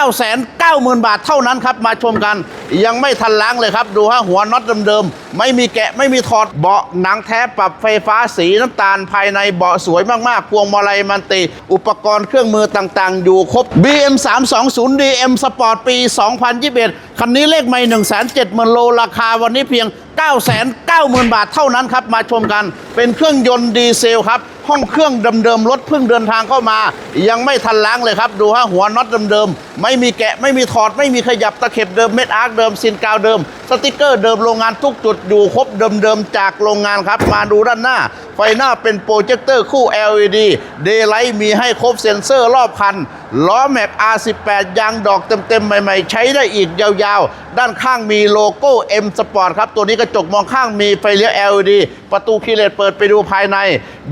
990,000 บาทเท่านั้นครับ มาชมกัน ยังไม่ทันล้างเลยครับ ดูฮะหัวน็อตเดิมๆ ไม่มีแกะไม่มีถอดเบาะหนังแท้ปรับไฟฟ้าสีน้ำตาลภายในเบาะสวยมากๆพวงมาลัยมันติอุปกรณ์เครื่องมือต่างๆ อยู่ครบ BM 320 DM Sport ปี 2021 คันนี้เลขไม่1 7 0 0 0 0 โลราคาวันนี้เพียง 990,000 บาทเท่านั้นครับ มาชมกัน เป็นเครื่องยนต์ดีเซลครับ ห้องเครื่องเดิมๆรถเพิ่งเดินทางเข้ามา ยังไม่ทันล้างเลยครับ ดูฮะหัวน็อตเดิมๆไม่มีแกะไม่มีถอดไม่มีขยับตะเข็บเดิมเม็ดอาร์คเดิมซินกาวเดิม สติกเกอร์เดิมโรงงานทุกจุดอยู่ครบเดิมๆจากโรงงานครับ มาดูด้านหน้า ไฟหน้าเป็นโปรเจคเตอร์คู่ LED เดย์ไลท์มีให้ครบเซ็นเซอร์รอบคัน ล้อแม็ก R18 ยางดอกเต็มๆ ใหม่ๆ ใช้ได้อีกยาวๆ ด้านข้างมีโลโก้ M Sport ครับ ตัวนี้กระจกมองข้างมีไฟเลี้ยว LED ประตูคีเลสเปิดไปดูภายใน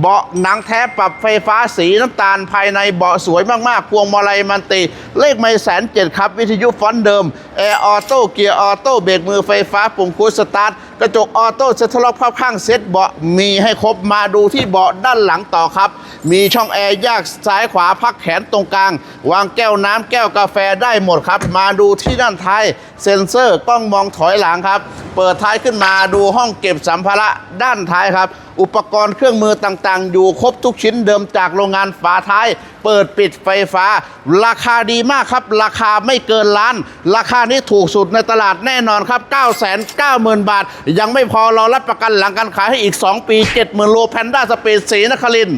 เบาะหนังแท้ปรับไฟฟ้าสีน้ำตาลภายในเบาะสวยมากๆพวงมาลัยมันติ เลขไม่แสนเจ็ดครับ วิทยุฟอนต์เดิมแอร์ออโต้เกียร์ออโต้เบรกมือไฟฟ้าปุ่มคูสตาร์ทกระจกออโต้เซ็ตล็อกภาพข้างเซ็ตเบาะมีให้ครบมาดูที่เบาะด้านหลังต่อครับ มีช่องแอร์แยกซ้ายขวาพักแขนตรงกลาง วางแก้วน้ำแก้วกาแฟได้หมดครับ มาดูที่ด้านท้าย เซ็นเซอร์กล้องมองถอยหลังครับ เปิดท้ายขึ้นมาดูห้องเก็บสัมภาระด้านท้ายครับ อุปกรณ์เครื่องมือต่างๆ อยู่ครบทุกชิ้นเดิมจากโรงงานฝาท้าย เปิดปิดไฟฟ้า ราคาดีมากครับ ราคาไม่เกินล้าน ราคานี้ถูกสุดในตลาดแน่นอนครับ 990,000 บาท ยังไม่พอเรารับประกันหลังการขายให้อีก 2 ปี 70,000โลแพนด้าสเปซสีนคริน